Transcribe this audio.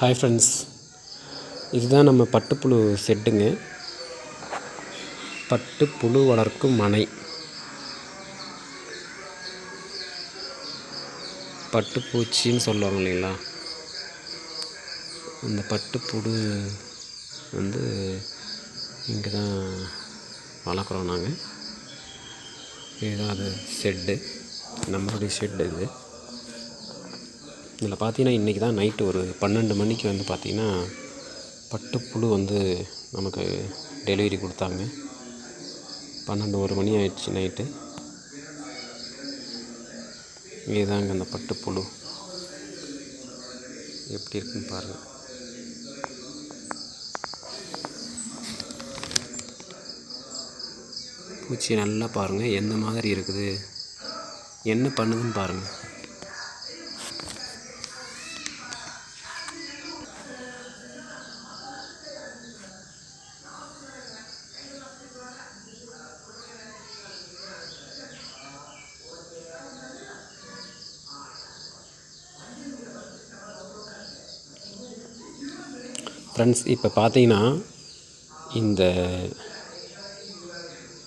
Hi friends இதுதான் நம்ம பட்டுப்புழு செட்டுங்க. பட்டுப்புழு வளர்க்கும் மனை பட்டுப்பூச்சின்னு சொல்லுவாங்க இல்லைங்களா? அந்த பட்டுப்புழு வந்து இங்கே தான் வளர்க்குறோம் நாங்கள் இதுதான் அது ஷெட்டு நம்மளுடைய ஷெட்டு இது. இதில் பார்த்தீங்கன்னா இன்றைக்கி தான் நைட்டு ஒரு பன்னெண்டு மணிக்கு வந்து பார்த்திங்கன்னா பட்டுப்புழு வந்து நமக்கு டெலிவரி கொடுத்தாங்க. பன்னெண்டு ஒரு மணி ஆயிடுச்சு நைட்டு. இதுதாங்க அந்த பட்டுப்புழு. எப்படி இருக்குன்னு பாருங்கள் பூச்சி நல்லா பாருங்கள் எந்த மாதிரி இருக்குது? என்ன பண்ணுதுன்னு பாருங்கள் ஃப்ரெண்ட்ஸ் இப்போ பார்த்தீங்கன்னா இந்த